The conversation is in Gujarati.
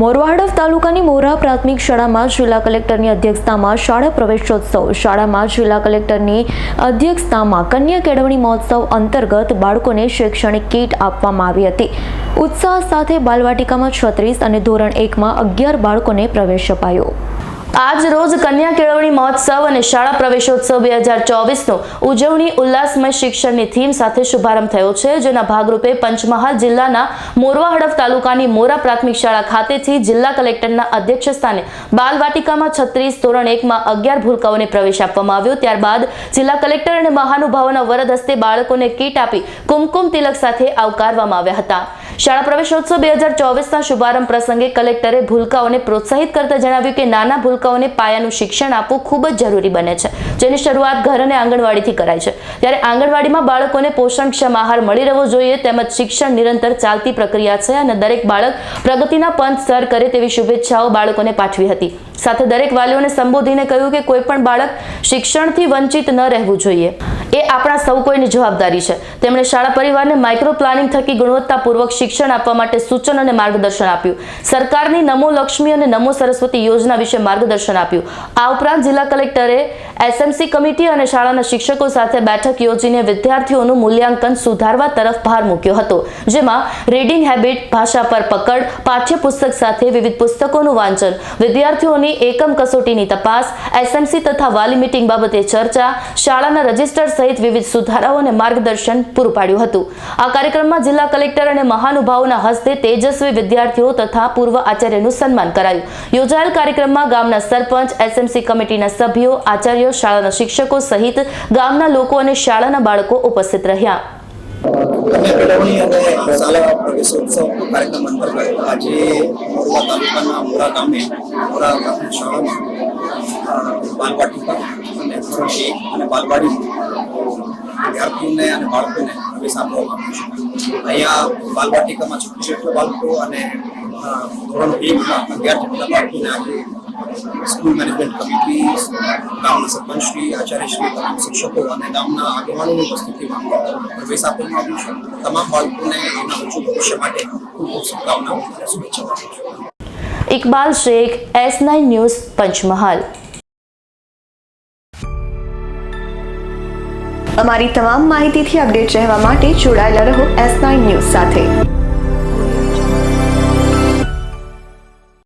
મોરવાહડફ તાલુકાની મોરા પ્રાથમિક શાળામાં જિલ્લા કલેક્ટરની અધ્યક્ષતામાં શાળા પ્રવેશોત્સવ. શાળામાં જિલ્લા કલેક્ટરની અધ્યક્ષતામાં કન્યા કેળવણી મહોત્સવ અંતર્ગત બાળકોને શૈક્ષણિક કીટ આપવામાં આવી હતી. ઉત્સાહ સાથે બાલવાટિકામાં છત્રીસ અને ધોરણ એકમાં અગિયાર બાળકોને પ્રવેશ અપાયો. આજ રોજ કન્યા કેળવણી મહોત્સવ અને શાળા પ્રવેશોત્સવ બે હજાર ચોવીસનો ઉજવણી ઉલ્લાસમય શિક્ષણની થીમ સાથે શુભારંભ થયો છે, જેના ભાગરૂપે પંચમહાલ જિલ્લાના મોરવા હડફ તાલુકાની મોરા પ્રાથમિક શાળા ખાતેથી જિલ્લા કલેક્ટરના અધ્યક્ષસ્થાને બાલવાટિકામાં છત્રીસ ધોરણ એકમાં અગિયાર ભૂલકાઓને પ્રવેશ આપવામાં આવ્યો. ત્યારબાદ જિલ્લા કલેક્ટર અને મહાનુભાવોના વરદ હસ્તે બાળકોને કીટ આપી કુમકુમ તિલક સાથે આવકારવામાં આવ્યા હતા. શાળા પ્રવેશોત્સવ બે હજાર ચોવીસના શુભારંભ પ્રસંગે કલેક્ટરે ભૂલકાઓને પ્રોત્સાહિત કરતા જણાવ્યું કે નાના ભૂલકાઓને પાયાનું શિક્ષણ આપવું ખૂબ જ જરૂરી બને છે, જેની શરૂઆત ઘર અને આંગણવાડીથી કરાય છે. ત્યારે આંગણવાડીમાં બાળકોને પોષણક્ષમ આહાર મળી રહેવો જોઈએ, તેમજ શિક્ષણ નિરંતર ચાલતી પ્રક્રિયા છે અને દરેક બાળક પ્રગતિના પંથ સર કરે તેવી શુભેચ્છાઓ બાળકોને પાઠવી હતી. સાથે દરેક વાલીઓને સંબોધીને કહ્યું કે કોઈ પણ બાળક શિક્ષણથી વંચિત ન રહેવું જોઈએ. એ આપણા સૌ કોઈની જવાબદારી છે. તેમણે શાળા પરિવારને માઇક્રો પ્લાનિંગ થકી ગુણવત્તાપૂર્વક શિક્ષણ આપવા માટે સૂચન અને માર્ગદર્શન આપ્યું. સરકારની નમો લક્ષ્મી અને નમો સરસ્વતી યોજના વિશે માર્ગદર્શન આપ્યું. આ ઉપરાંત જિલ્લા કલેક્ટરે એસએમસી કમિટી અને શાળાના શિક્ષકો સાથે બેઠક યોજીને વિદ્યાર્થીઓનું મૂલ્યાંકન સુધારવા તરફ ભાર મૂક્યો હતો, જેમાં રીડિંગ હેબિટ ભાષા પર પકડ, પાઠ્યપુસ્તક સાથે વિવિધ પુસ્તકોનું વાંચન, વિદ્યાર્થીઓની એકમ કસોટીની તપાસ, એસએમસી તથા વાલી મિટિંગ બાબતે ચર્ચા, શાળાના રજિસ્ટર સહિત વિવિધ સુધારાઓ અને માર્ગદર્શન પૂરું પાડ્યું હતું. આ કાર્યક્રમમાં જિલ્લા કલેક્ટર અને મહાનુભાવોના હસ્તે તેજસ્વી વિદ્યાર્થીઓ તથા પૂર્વ આચાર્યનું સન્માન કરાયું. યોજાયેલ કાર્યક્રમમાં ગામના સરપંચ, એસએમસી કમિટીના સભ્યો, આચાર્યો શાળાના શિક્ષકો સહિત ગામના લોકો અને શાળાના બાળકો ઉપસ્થિત રહ્યા. વિદ્યાર્થીઓને અને બાળકોને પ્રવેશ આપવામાં અહીંયા બાલવાટિકામાં જેટલા બાળકો અને ધોરણ એકમાં અગિયાર બાળકોને આજે સ્કૂલ મેનેજમેન્ટ કમિટી ગામના સરપંચશ્રી આચાર્યશ્રી તમામ શિક્ષકો અને ગામના આગેવાનોની ઉપસ્થિતિમાં પ્રવેશ આપવામાં આવ્યો છે તમામ બાળકોને એના ઉજ્જવળ ભવિષ્ય માટે ખૂબ ખૂબ શુભકામનાઓ અને શુભેચ્છાઓ આપું છું Iqbal Shaikh S nine news Panchmahal અમારી તમામ માહિતીથી અપડેટ રહેવા માટે જોડાયેલા રહો એસ નાઇન ન્યૂઝ સાથે.